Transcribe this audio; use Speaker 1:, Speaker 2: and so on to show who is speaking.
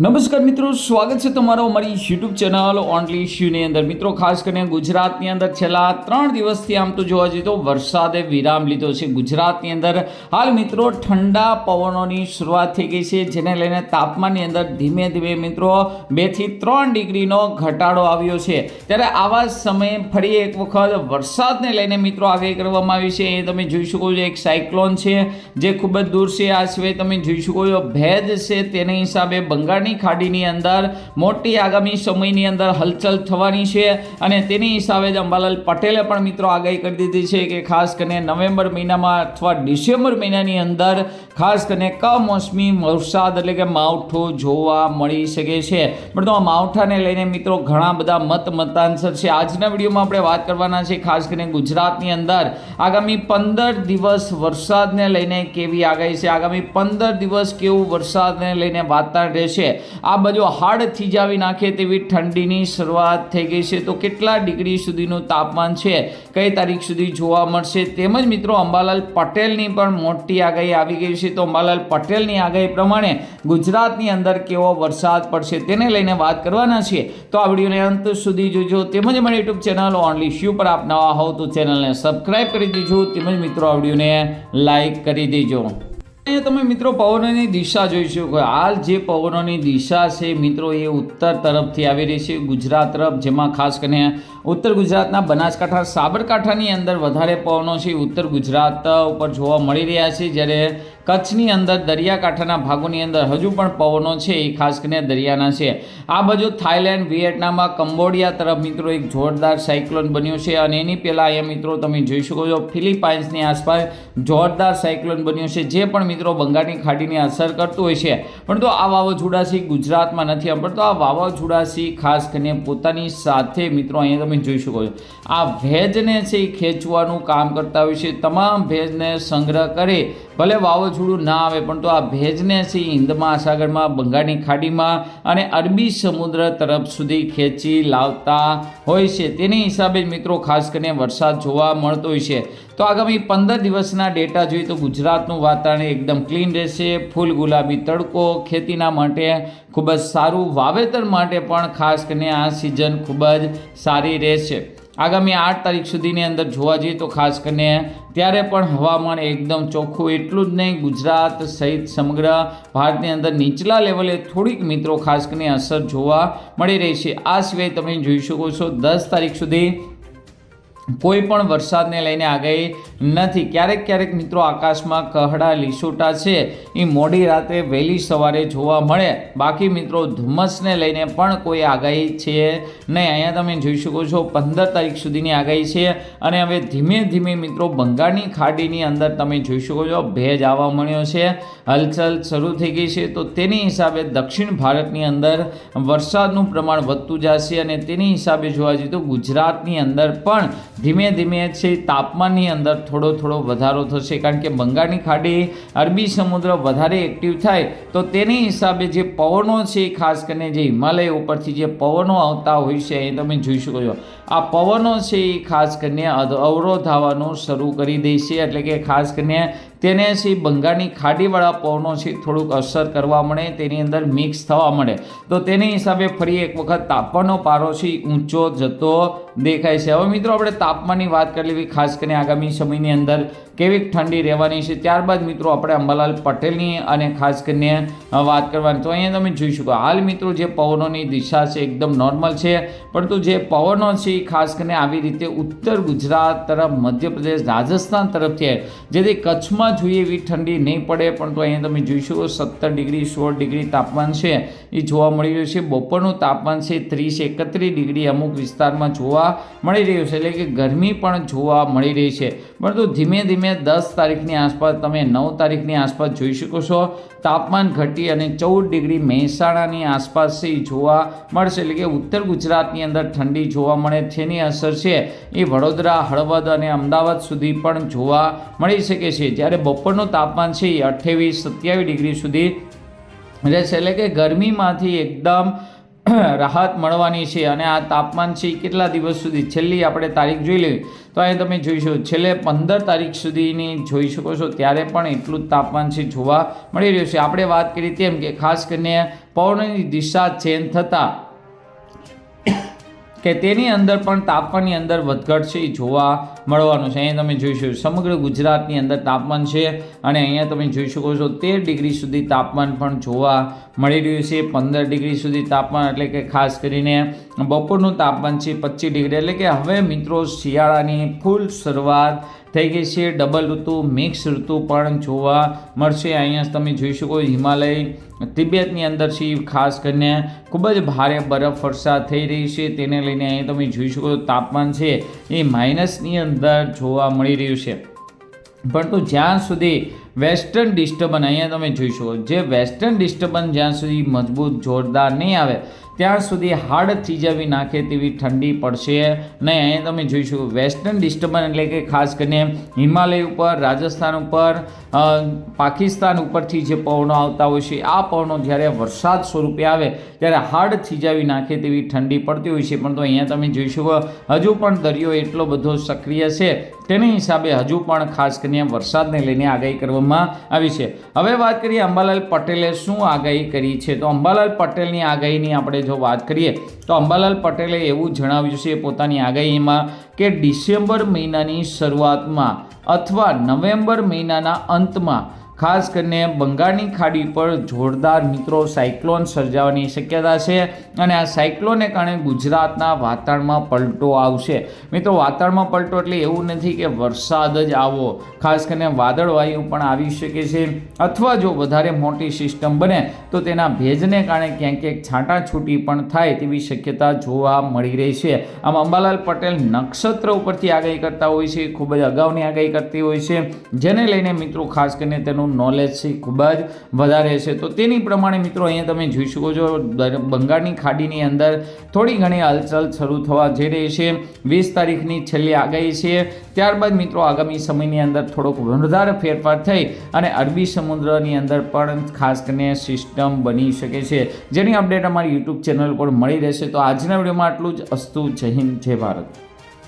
Speaker 1: નમસ્કાર મિત્રો, સ્વાગત છે તમારો અમારી યુટ્યુબ ચેનલ ઓનલી ઇશ્યુની અંદર. મિત્રો, ખાસ કરીને ગુજરાતની અંદર છેલ્લા ત્રણ દિવસથી આમ તો જોવા જઈએ તો વરસાદે વિરામ લીધો છે. ગુજરાતની અંદર હાલ મિત્રો ઠંડા પવનોની શરૂઆત થઈ ગઈ છે, જેને લઈને તાપમાનની અંદર ધીમે ધીમે મિત્રો બેથી ત્રણ ડિગ્રીનો ઘટાડો આવ્યો છે. ત્યારે આવા સમયે ફરી એક વખત વરસાદને લઈને મિત્રો આગાહી કરવામાં આવી છે. એ તમે જોઈ શકો છો, એક સાયક્લોન છે જે ખૂબ જ દૂર છે. આ સિવાય તમે જોઈ શકો છો, ભેજ છે. તેના હિસાબે બંગાળની ખાડીની અંદર, મોટી આગામી સમયની અંદર હલચલ થવાની છે અને તેની હિસાબે જ અંબાલાલ પટેલે પણ મિત્રો આગાહી કરી દીધી છે કે ખાસ કરીને નવેમ્બર મહિનામાં અથવા ડિસેમ્બર મહિનાની અંદર ખાસ કરીને કમોસમી વરસાદ એટલે કે માવઠું જોવા મળી શકે છે. પણ તો આ માવઠાને લઈને મિત્રો ઘણા બધા મત મતાંતર છે. આજના વિડીયોમાં આપણે વાત કરવાના છે ખાસ કરીને ગુજરાતની અંદર. આગામી પંદર દિવસ વરસાદને લઈને કેવી આગાહી છે? આગામી પંદર દિવસ કેવું વરસાદને લઈને વાતાવરણ રહેશે? આ બાજુ હાડ થીજાવી નાખે તેવી ઠંડીની શરૂઆત થઈ ગઈ છે. તો કેટલા ડિગ્રી સુધીનું તાપમાન છે? કઈ તારીખ સુધી જોવા મળશે? તેમજ મિત્રો અંબાલાલ પટેલની પણ મોટી આગાહી આવી ગઈ છે. તો અંબાલાલ પટેલની આગાહી પ્રમાણે ગુજરાતની અંદર કેવો વરસાદ પડશે તેને લઈને વાત કરવાના છીએ. તો આ વિડીયોને અંત સુધી જોજો. તેમજ મારી યુટ્યુબ ચેનલ ઓનલી શ્યુ પર આપ નવા હોવ તો ચેનલને સબસ્ક્રાઈબ કરી દેજો. તેમજ મિત્રો આ વિડીયોને લાઈક કરી દેજો. તમે મિત્રો પવનોની દિશા જોઈ શકો હાલ જે પવનોની દિશા છે મિત્રો એ ઉત્તર તરફથી આવી રહી છે. ગુજરાત તરફ, જેમાં ખાસ કરીને ઉત્તર ગુજરાતના બનાસકાંઠા સાબરકાંઠાની અંદર વધારે પવનો છે. ઉત્તર ગુજરાત ઉપર જોવા મળી રહ્યા છે. જ્યારે કચ્છની અંદર દરિયાકાંઠાના ભાગોની અંદર હજુ પણ પવનો છે. એ ખાસ કરીને દરિયાના છે. આ બાજુ થાઈલેન્ડ વિયેટનામમાં કંબોડિયા તરફ મિત્રો એક જોરદાર સાયક્લોન બન્યું છે અને એની પહેલાં અહીંયા મિત્રો તમે જોઈ શકો છો, ફિલિપાઇન્સની આસપાસ જોરદાર સાયક્લોન બન્યું છે, જે પણ મિત્રો બંગાળની ખાડીની અસર કરતું હોય છે. પણ તો આ વાવાઝોડાથી ગુજરાતમાં નથી પણ તો આ વાવાઝોડાથી ખાસ કરીને પોતાની સાથે મિત્રો અહીંયા તમે જોઈ શકો છો. આ ભેજને છે એ ખેંચવાનું કામ કરતા હોય છે. તમામ ભેજને સંગ્રહ કરે. ભલે વાવાઝોડું ના આવે, પણ તો આ ભેજને છે હિન્દ મહાસાગરમાં, બંગાળની ખાડીમાં અને અરબી સમુદ્ર તરફ સુધી ખેંચી લાવતા હોય છે. તેની હિસાબે મિત્રો, ખાસ કરીને વરસાદ જોવા મળતો હોય છે. તો આગામી પંદર દિવસના ડેટા જોઈએ તો ગુજરાતનું વાતાવરણ એકદમ ક્લીન રહેશે. ફૂલ ગુલાબી તડકો ખેતીના માટે ખૂબ જ સારું વાવેતર માટે પણ ખાસ કરીને આ સિઝન ખૂબ જ સારી રહેશે. આગામી આઠ તારીખ સુધીની અંદર જોવા જઈએ તો ખાસ કરીને ત્યારે પણ હવામાન એકદમ ચોખ્ખું એટલું જ નહીં, ગુજરાત સહિત સમગ્ર ભારતની અંદર નીચલા લેવલે થોડીક મિત્રો ખાસ કરીને અસર જોવા મળી રહી છે. આ સિવાય તમે જોઈ શકો છો દસ તારીખ સુધી કોઈ પણ વરસાદને લઈને આગાહી નથી. ક્યારેક ક્યારેક મિત્રો આકાશમાં કહડા, લીસોટા છે. એ મોડી રાત્રે વહેલી સવારે જોવા મળે. બાકી મિત્રો ધુમ્મસને લઈને પણ કોઈ આગાહી છે નહીં. અહીંયા તમે જોઈ શકો છો પંદર તારીખ સુધીની આગાહી છે અને હવે ધીમે ધીમે મિત્રો બંગાળની ખાડીની અંદર તમે જોઈ શકો છો ભેજ આવવા મળ્યો છે. હલચલ શરૂ થઈ ગઈ છે. તો તેની હિસાબે દક્ષિણ ભારતની અંદર વરસાદનું પ્રમાણ વધતું જશે અને તેની હિસાબે જોવા જઈએ તો ગુજરાતની અંદર પણ ધીમે ધીમે છે તાપમાનની અંદર થોડો થોડો વધારો થશે. કારણ કે બંગાળની ખાડી અરબી સમુદ્ર વધારે એક્ટિવ થાય તો તેની હિસાબે જે પવનો છે, ખાસ કરીને જે હિમાલય ઉપરથી જે પવનો આવતા હોય છે એ તમે જોઈ શકો છો. આ પવનો છે એ ખાસ કરીને અવરોધ આવવાનું શરૂ કરી દે છે. એટલે કે ખાસ કરીને તેને છે બંગાળની ખાડીવાળા પવનો છે થોડુંક અસર કરવા મળે, તેની અંદર મિક્સ થવા મળે. તો તેની હિસાબે ફરી એક વખત તાપમાનનો પારો છે ઊંચો જતો દેખાય છે. હવે મિત્રો, આપણે તાપમાનની વાત કરી લેવી ખાસ કરીને આગામી સમયની અંદર કેવી ઠંડી રહેવાની છે? ત્યારબાદ મિત્રો આપણે અંબાલાલ પટેલની અને ખાસ કરીને વાત કરવાની. તો અહીંયા તમે જોઈ શકો, હાલ મિત્રો જે પવનોની દિશા છે એકદમ નોર્મલ છે. પરંતુ જે પવનો છે એ ખાસ કરીને આવી રીતે ઉત્તર ગુજરાત તરફ, મધ્યપ્રદેશ, રાજસ્થાન તરફથી છે જેથી કચ્છમાં જોઈએ એવી ઠંડી નહીં પડે પરંતુ અહીંયા તમે જોઈ શકો સત્તર ડિગ્રી, સોળ ડિગ્રી તાપમાન છે. એ જોવા મળી રહ્યું છે. બપોરનું તાપમાન છે ત્રીસ એકત્રીસ ડિગ્રી અમુક વિસ્તારમાં જોવા મળી રહ્યું છે. એટલે કે ગરમી પણ જોવા મળી રહી છે. પરંતુ ધીમે ધીમે દસ તારીખની આસપાસ, તમે નવ તારીખની આસપાસ જોઈ શકો છો. તાપમાન ઘટી અને ચૌદ ડિગ્રી મહેસાણાની આસપાસ છે જોવા મળશે. એટલે કે ઉત્તર ગુજરાતની અંદર ઠંડી જોવા મળે, તેની અસર છે. એ વડોદરા, હળવદ અને અમદાવાદ સુધી પણ જોવા મળી શકે છે. જ્યારે બપોરનું તાપમાન છે એ અઠ્ઠાવીસ સત્યાવીસ ડિગ્રી સુધી રહેશે. એટલે કે ગરમીમાંથી એકદમ રાહત મળવાની છે અને આ તાપમાન છે કેટલા દિવસ સુધી? છેલ્લી આપણે તારીખ જોઈ લેવી તો અહીં તમે જોઈશો છેલ્લે પંદર તારીખ સુધીની જોઈ શકો છો, ત્યારે પણ એટલું જ તાપમાન છે જોવા મળી રહ્યું છે. આપણે વાત કરી તેમ કે ખાસ કરીને પવનની દિશા ચેન્જ થતાં કે તેની અંદર પણ તાપમાનની અંદર વધઘટ છે, એ જોવા મળવાનું છે. અહીંયા તમે જોઈ શકો સમગ્ર ગુજરાતની અંદર તાપમાન છે અને અહીંયા તમે જોઈ શકો છો, તેર ડિગ્રી સુધી તાપમાન પણ જોવા મળી રહ્યું છે. પંદર ડિગ્રી સુધી તાપમાન, એટલે કે ખાસ કરીને બપોરનું તાપમાન છે પચીસ ડિગ્રી. એટલે કે હવે મિત્રો શિયાળાની ફૂલ શરૂઆત થઈ ગઈ છે. ડબલ ઋતુ, મિક્સ ઋતુ પણ જોવા મળશે. અહીંયા તમે જોઈ શકો હિમાલય તિબેતની અંદર છે. ખાસ કરીને ખૂબ જ ભારે બરફ વરસાદ થઈ રહી છે. તેને લઈને અહીં તમે જોઈ શકો તાપમાન છે એ માઇનસની અંદર જોવા મળી રહ્યું છે. પરંતુ જ્યાં સુધી વેસ્ટર્ન ડિસ્ટર્બન્સ અહીંયા તમે જોઈશો જે વેસ્ટર્ન ડિસ્ટર્બન જ્યાં સુધી મજબૂત જોરદાર નહીં આવે, ત્યાં સુધી હાડ થીજાવી નાખે તેવી ઠંડી પડશે નહીં. અહીંયા તમે જોઈશું વેસ્ટર્ન ડિસ્ટર્બન્સ એટલે કે ખાસ કરીને હિમાલય ઉપર, રાજસ્થાન ઉપર પાકિસ્તાન ઉપરથી જે પવનો આવતા હોય છે, આ પવનો જ્યારે વરસાદ સ્વરૂપે આવે, ત્યારે હાડ થીજાવી નાખે તેવી ઠંડી પડતી હોય છે. પરંતુ અહીંયા તમે જોઈશું હજુ પણ દરિયો એટલો બધો સક્રિય છે. તેની હિસાબે હજુ પણ ખાસ કરીને વરસાદને લઈને આગાહી કરવામાં આવી છે. હવે વાત કરીએ અંબાલાલ પટેલે શું આગાહી કરી છે? તો અંબાલાલ પટેલની આગાહીની આપણે જો વાત કરીએ, તો અંબાલાલ પટેલે એવું જણાવ્યું છે પોતાની આગાહીમાં કે ડિસેમ્બર મહિનાની શરૂઆતમાં અથવા નવેમ્બર મહિનાના અંતમાં ખાસ કરીને બંગાળની ખાડી પર જોરદાર મિત્રો સાયક્લોન સર્જાવાની શક્યતા છે અને આ સાયક્લોનને કારણે ગુજરાતના વાતાવરણમાં પલટો આવશે. મિત્રો, વાતાવરણમાં પલટો એટલે એવું નથી કે વરસાદ જ આવો. ખાસ કરીને વાદળવાયુ પણ આવી શકે છે. અથવા જો વધારે મોટી સિસ્ટમ બને, તો તેના ભેજને કારણે ક્યાંક ક્યાંક છાંટાછૂટી પણ થાય તેવી શક્યતા જોવા મળી રહી છે. આમ અંબાલાલ પટેલ નક્ષત્ર ઉપરથી આગાહી કરતા હોય છે, ખૂબ જ અગાઉની આગાહી કરતી હોય છે. જેને લઈને મિત્રો, ખાસ કરીને તેનું નોલેજ છે ખૂબ જ વધારે છે. તો તેની પ્રમાણે મિત્રો અહીંયા તમે જોઈ શકો છો બંગાળની ખાડીની અંદર થોડી ઘણી હલચલ શરૂ થવા જઈ રહી છે. વીસ તારીખની છેલ્લી આગાહી છે. ત્યારબાદ મિત્રો આગામી સમયની અંદર થોડોક વધારે ફેરફાર થઈ અને અરબી સમુદ્રની અંદર પણ ખાસ કરીને સિસ્ટમ બની શકે છે. જેની અપડેટ અમારી યુટ્યુબ ચેનલ પર મળી રહેશે. તો આજના વિડીયોમાં આટલું જ. અસ્તુ જય હિન્દ, જય ભારત.